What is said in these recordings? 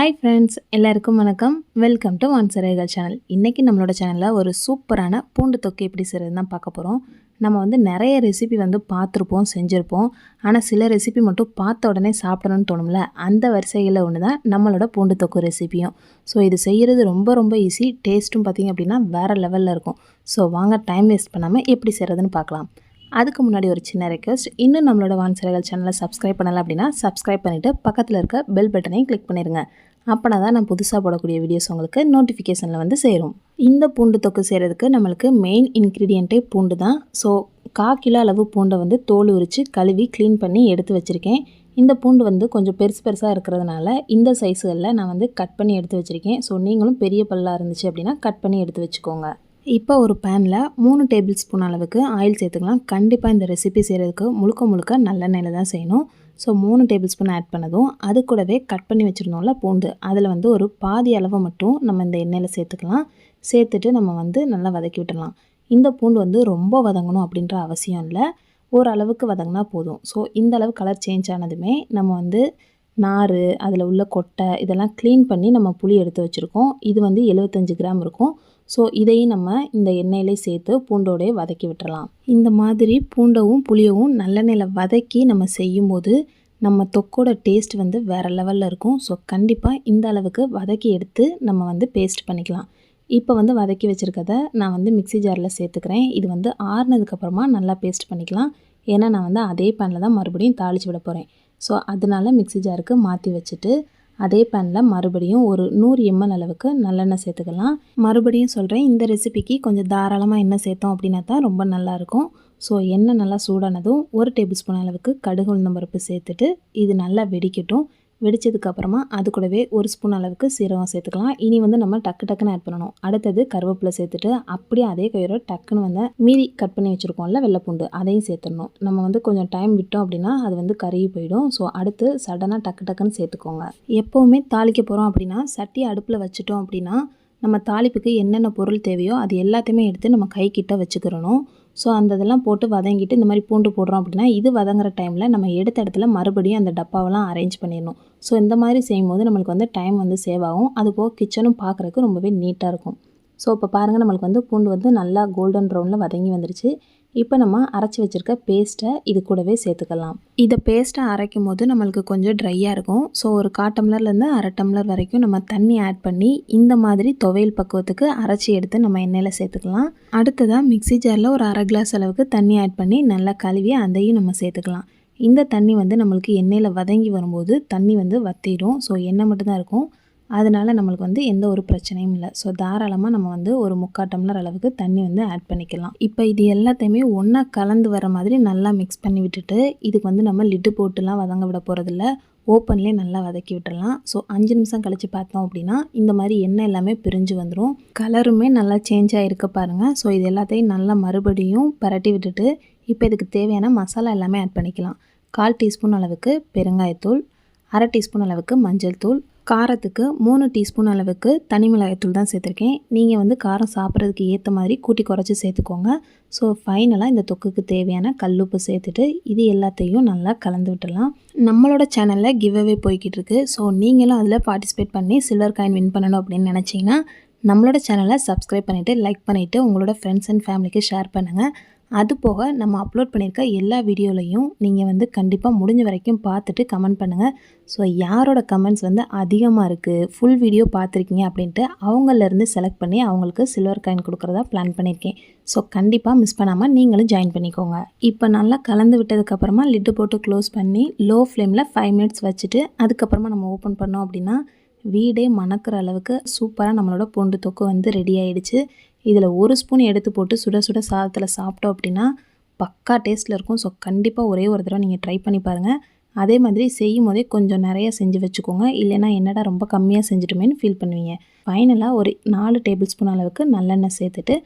Hi friends எல்லாருக்கும் வணக்கம். Welcome to வான்சரேகல் channel இன்றைக்கி நம்மளோட சேனலில் ஒரு சூப்பரான பூண்டு தொக்கு எப்படி செய்கிறது தான் பார்க்க போகிறோம் நம்ம வந்து நிறைய ரெசிபி வந்து பார்த்துருப்போம் செஞ்சுருப்போம். ஆனால் சில ரெசிபி மட்டும் பார்த்த உடனே சாப்பிடணும்னு தோணும்ல அந்த வரிசையில் ஒன்று தான் நம்மளோட பூண்டு தொக்கு ரெசிபியும் ஸோ இது செய்கிறது ரொம்ப ரொம்ப ஈஸி டேஸ்ட்டும் பார்த்திங்க அப்படின்னா வேறு லெவலில் இருக்கும். ஸோ வாங்க டைம் வேஸ்ட் பண்ணாமல் எப்படி செய்கிறதுன்னு பார்க்கலாம். அதுக்கு முன்னாடி ஒரு சின்ன ரெக்வஸ்ட் இன்னும் நம்மளோட வான்சரகல் சேனலை சப்ஸ்கிரைப் பண்ணல அப்படின்னா சப்ஸ்கிரைப் பண்ணிவிட்டு பக்கத்தில் இருக்க பெல் பட்டனையும் கிளிக் பண்ணிடுங்க அப்போனா தான் நான் புதுசாக போடக்கூடிய வீடியோஸ் உங்களுக்கு நோட்டிஃபிகேஷனில் வந்து சேரும். இந்த பூண்டு தொக்கு செய்கிறதுக்கு நம்மளுக்கு மெயின் இன்க்ரீடியண்ட்டே பூண்டு தான். ஸோ கா கிலோ அளவு பூண்டை வந்து தோல் உரித்து கழுவி க்ளீன் பண்ணி எடுத்து வச்சுருக்கேன். இந்த பூண்டு வந்து கொஞ்சம் பெருசு பெருசாக இருக்கிறதுனால இந்த சைஸுகளில் நான் வந்து கட் பண்ணி எடுத்து வச்சுருக்கேன். ஸோ நீங்களும் பெரிய பல்லாக இருந்துச்சு அப்படின்னா கட் பண்ணி எடுத்து வச்சுக்கோங்க. இப்போ ஒரு பேனில் மூணு டேபிள் ஸ்பூன் அளவுக்கு ஆயில் சேர்த்துக்கலாம். கண்டிப்பாக இந்த ரெசிபி செய்கிறதுக்கு முழுக்க முழுக்க நல்லெண்ணெயில் தான் செய்யணும். ஸோ மூணு டேபிள் ஸ்பூன் ஆட் பண்ணதும் அது கூடவே கட் பண்ணி வச்சுருந்தோம்ல பூண்டு. அதில் வந்து ஒரு பாதி அளவை மட்டும் நம்ம இந்த எண்ணெயில் சேர்த்துக்கலாம். சேர்த்துட்டு நம்ம வந்து நல்லா வதக்கி விட்டுடலாம் இந்த பூண்டு வந்து ரொம்ப வதங்கணும் அப்படின்ற அவசியம் இல்லை. ஓரளவுக்கு வதங்கினா போதும். ஸோ இந்த அளவு கலர் சேஞ்ச் ஆனதுமே நம்ம வந்து நார் அதில் உள்ள கொட்டை இதெல்லாம் க்ளீன் பண்ணி நம்ம புளி எடுத்து வச்சுருக்கோம். இது வந்து எழுபத்தஞ்சு கிராம் இருக்கும். ஸோ இதையும் நம்ம இந்த எண்ணெயிலே சேர்த்து பூண்டோடே வதக்கி விட்டுறலாம். இந்த மாதிரி பூண்டவும் புளியவும் நல்லெண்ணெயில் வதக்கி நம்ம செய்யும்போது நம்ம தொக்கோட டேஸ்ட் வந்து வேறு லெவலில் இருக்கும். ஸோ கண்டிப்பாக இந்த அளவுக்கு வதக்கி எடுத்து நம்ம வந்து பேஸ்ட் பண்ணிக்கலாம். இப்போ வந்து வதக்கி வச்சுருக்கத நான் வந்து மிக்சி ஜாரில் சேர்த்துக்கிறேன். இது வந்து ஆறுனதுக்கப்புறமா நல்லா பேஸ்ட் பண்ணிக்கலாம். ஏன்னா நான் வந்து அதே பேனில் தான் மறுபடியும் தாளித்து விட போகிறேன் ஸோ அதனால மிக்சி ஜாருக்கு மாற்றி வச்சுட்டு அதே பேனில் மறுபடியும் ஒரு நூறு எம்எல் அளவுக்கு நல்லெண்ணெய் சேர்த்துக்கலாம். மறுபடியும் சொல்கிறேன் இந்த ரெசிபிக்கு கொஞ்சம் தாராளமாக எண்ணெய் சேர்த்தோம் அப்படின்னா தான் ரொம்ப நல்லாயிருக்கும். ஸோ எண்ணெய் நல்லா சூடானதும் ஒரு டேபிள் ஸ்பூன் அளவுக்கு கடுகு உளுந்தம்பருப்பு சேர்த்துட்டு இது நல்லா வெடிக்கட்டும். வெடித்ததுக்கப்புறமா அது கூடவே ஒரு ஸ்பூன் அளவுக்கு சீரகம் சேர்த்துக்கலாம். இனி வந்து நம்ம டக்கு டக்குன்னு ஆட் பண்ணணும். அடுத்தது கருவேப்பிலை சேர்த்துட்டு அப்படியே அதே கயிறு டக்குன்னு வந்து மீதி கட் பண்ணி வச்சுருக்கோம்ல வெள்ளைப்பூண்டு அதையும் சேர்த்துடணும். நம்ம வந்து கொஞ்சம் டைம் விட்டோம் அப்படின்னா அது வந்து கருகி போயிடும். ஸோ அடுத்து சடனாக டக்கு டக்குன்னு சேர்த்துக்கோங்க. எப்போவுமே தாளிக்க போகிறோம் அப்படின்னா சட்டி அடுப்பில் வச்சுட்டோம் அப்படின்னா நம்ம தாளிப்புக்கு என்னென்ன பொருள் தேவையோ அது எல்லாத்தையுமே எடுத்து நம்ம கைக்கிட்ட வச்சுக்கிறணும். ஸோ அந்த இதெல்லாம் போட்டு வதங்கிட்டு இந்த மாதிரி பூண்டு போடுறோம் அப்படின்னா இது வதங்குற டைமில் நம்ம எடுத்த இடத்துல மறுபடியும் அந்த டப்பாவெல்லாம் அரேஞ்ச் பண்ணிடணும். ஸோ இந்த மாதிரி செய்யும்போது நம்மளுக்கு வந்து டைம் வந்து சேவ் ஆகும். அதுபோக கிச்சனும் பார்க்குறதுக்கு ரொம்பவே நீட்டாக இருக்கும். ஸோ இப்போ பாருங்கள் நம்மளுக்கு வந்து பூண்டு வந்து நல்லா கோல்டன் ப்ரௌனில் வதங்கி வந்துருச்சு. இப்போ நம்ம அரைச்சி வச்சுருக்க பேஸ்ட்டை இது கூடவே சேர்த்துக்கலாம். இதை பேஸ்ட்டை அரைக்கும் போது நம்மளுக்கு கொஞ்சம் ட்ரையாக இருக்கும். ஸோ ஒரு கா டம்ளர்லேருந்து அரை டம்ளர் வரைக்கும் நம்ம தண்ணி ஆட் பண்ணி இந்த மாதிரி துவையல் பக்குவத்துக்கு அரைச்சி எடுத்து நம்ம எண்ணெயில் சேர்த்துக்கலாம். அடுத்ததாக மிக்சி ஜாரில் ஒரு அரை கிளாஸ் அளவுக்கு தண்ணி ஆட் பண்ணி நல்லா கழுவி அதையும் நம்ம சேர்த்துக்கலாம். இந்த தண்ணி வந்து நம்மளுக்கு எண்ணெயில் வதங்கி வரும்போது தண்ணி வந்து வத்திடும். ஸோ எண்ணெய் மட்டும்தான் இருக்கும். அதனால் நம்மளுக்கு வந்து எந்த ஒரு பிரச்சனையும் இல்லை. ஸோ தாராளமாக நம்ம வந்து ஒரு முக்கால் டம்ளர் அளவுக்கு தண்ணி வந்து ஆட் பண்ணிக்கலாம். இப்போ இது எல்லாத்தையுமே ஒன்றா கலந்து வர மாதிரி நல்லா மிக்ஸ் பண்ணி விட்டுட்டு இதுக்கு வந்து நம்ம லிட்டு போட்டுலாம் வதங்க விட போகிறதில்ல ஓப்பன்லேயே நல்லா வதக்கி விட்டுடலாம். ஸோ அஞ்சு நிமிஷம் கழித்து பார்த்தோம் அப்படின்னா இந்த மாதிரி எண்ணெய் எல்லாமே பிரிஞ்சு வந்துடும் கலருமே நல்லா சேஞ்ச் ஆகிருக்க பாருங்கள் ஸோ இது எல்லாத்தையும் நல்லா மறுபடியும் பரட்டி விட்டுட்டு இப்போ இதுக்கு தேவையான மசாலா எல்லாமே ஆட் பண்ணிக்கலாம். கால் டீஸ்பூன் அளவுக்கு பெருங்காயத்தூள் அரை டீஸ்பூன் அளவுக்கு மஞ்சள் தூள் காரத்துக்கு மூணு டீஸ்பூன் அளவுக்கு தனி மிளகாய்த்தூள் தான் சேர்த்துருக்கேன். நீங்கள் வந்து காரம் சாப்பிட்றதுக்கு ஏற்ற மாதிரி கூட்டி குறைச்சி சேர்த்துக்கோங்க. ஸோ ஃபைனலாக இந்த தொக்குக்கு தேவையான கல்லுப்பு சேர்த்துட்டு இது எல்லாத்தையும் நல்லா கலந்து விட்டுடலாம். நம்மளோட சேனலில் கிவ் அவே போய்கிட்டு இருக்கு. ஸோ நீங்களும் அதில் பார்ட்டிசிபேட் பண்ணி சில்வர் காயின் வின் பண்ணணும் அப்படின்னு நினச்சிங்கன்னா நம்மளோட சேனலை சப்ஸ்கிரைப் பண்ணிவிட்டு லைக் பண்ணிவிட்டு உங்களோட ஃப்ரெண்ட்ஸ் அண்ட் ஃபேமிலிக்கு ஷேர் பண்ணுங்கள் அது போக நம்ம அப்லோட் பண்ணியிருக்க எல்லா வீடியோலையும் நீங்கள் வந்து கண்டிப்பாக முடிஞ்ச வரைக்கும் பார்த்துட்டு கமெண்ட் பண்ணுங்கள் ஸோ யாரோட கமெண்ட்ஸ் வந்து அதிகமாக இருக்குது ஃபுல் வீடியோ பார்த்துருக்கீங்க அப்படின்ட்டு அவங்களிருந்து செலக்ட் பண்ணி அவங்களுக்கு சில்வர் காயின் கொடுக்குறதா பிளான் பண்ணியிருக்கேன் ஸோ கண்டிப்பாக மிஸ் பண்ணாமல் நீங்களும் ஜாயின் பண்ணிக்கோங்க. இப்போ நல்லா கலந்து விட்டதுக்கப்புறமா லிட்டு போட்டு க்ளோஸ் பண்ணி லோ ஃப்ளேமில் ஃபைவ் மினிட்ஸ் வச்சுட்டு அதுக்கப்புறமா நம்ம ஓப்பன் பண்ணோம் அப்படின்னா வீடே மணக்கிற அளவுக்கு சூப்பராக நம்மளோட பூண்டு தொக்கு வந்து ரெடி ஆகிடுச்சு இதில் ஒரு ஸ்பூன் எடுத்து போட்டு சுட சுட சாதத்தில் சாப்பிட்டோம் அப்படின்னா பக்கா டேஸ்ட்டில் இருக்கும். ஸோ கண்டிப்பாக ஒரே ஒரு தடவை நீங்கள் ட்ரை பண்ணி பாருங்கள் அதே மாதிரி செய்யும் போதே கொஞ்சம் நிறைய செஞ்சு வச்சுக்கோங்க. இல்லைனா என்னடா ரொம்ப கம்மியாக செஞ்சுட்டுமேன்னு ஃபீல் பண்ணுவீங்க. ஃபைனலாக ஒரு நாலு டேபிள் ஸ்பூன் அளவுக்கு நல்லெண்ணெய் சேர்த்துட்டு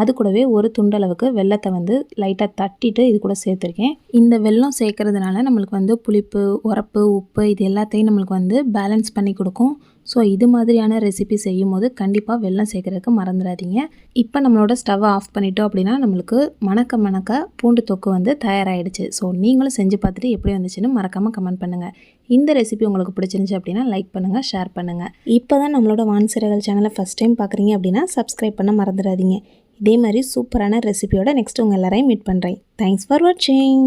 அது கூடவே ஒரு துண்டளவுக்கு வெள்ளத்தை வந்து லைட்டாக தட்டிட்டு இது கூட சேர்த்துருக்கேன். இந்த வெல்லம் சேர்க்கறதுனால நம்மளுக்கு வந்து புளிப்பு உரப்பு உப்பு இது எல்லாத்தையும் நம்மளுக்கு வந்து பேலன்ஸ் பண்ணி கொடுக்கும். ஸோ இது மாதிரியான ரெசிபி செய்யும் போது கண்டிப்பாக வெள்ளம் சேர்க்குறதுக்கு மறந்துடாதீங்க. இப்போ நம்மளோட ஸ்டவ்வை ஆஃப் பண்ணிட்டோம் அப்படின்னா நம்மளுக்கு மணக்க மணக்க பூண்டு தொக்கு வந்து தயாராகிடுச்சு ஸோ நீங்களும் செஞ்சு பார்த்துட்டு எப்படி வந்துச்சுன்னு மறக்காமல் கமெண்ட் பண்ணுங்கள் இந்த ரெசிபி உங்களுக்கு பிடிச்சிருந்துச்சு அப்படின்னா லைக் பண்ணுங்கள் ஷேர் பண்ணுங்கள் இப்போ தான் நம்மளோட வான்சிறகல் சேனலை ஃபஸ்ட் டைம் பார்க்குறீங்க அப்படின்னா சப்ஸ்கிரைப் பண்ண மறந்துடாதீங்க. இதே மாதிரி சூப்பரான ரெசிபியோட நெக்ஸ்ட் உங்கள் எல்லாரையும் மீட் பண்ணுறேன் தேங்க்ஸ் ஃபார் வாட்சிங்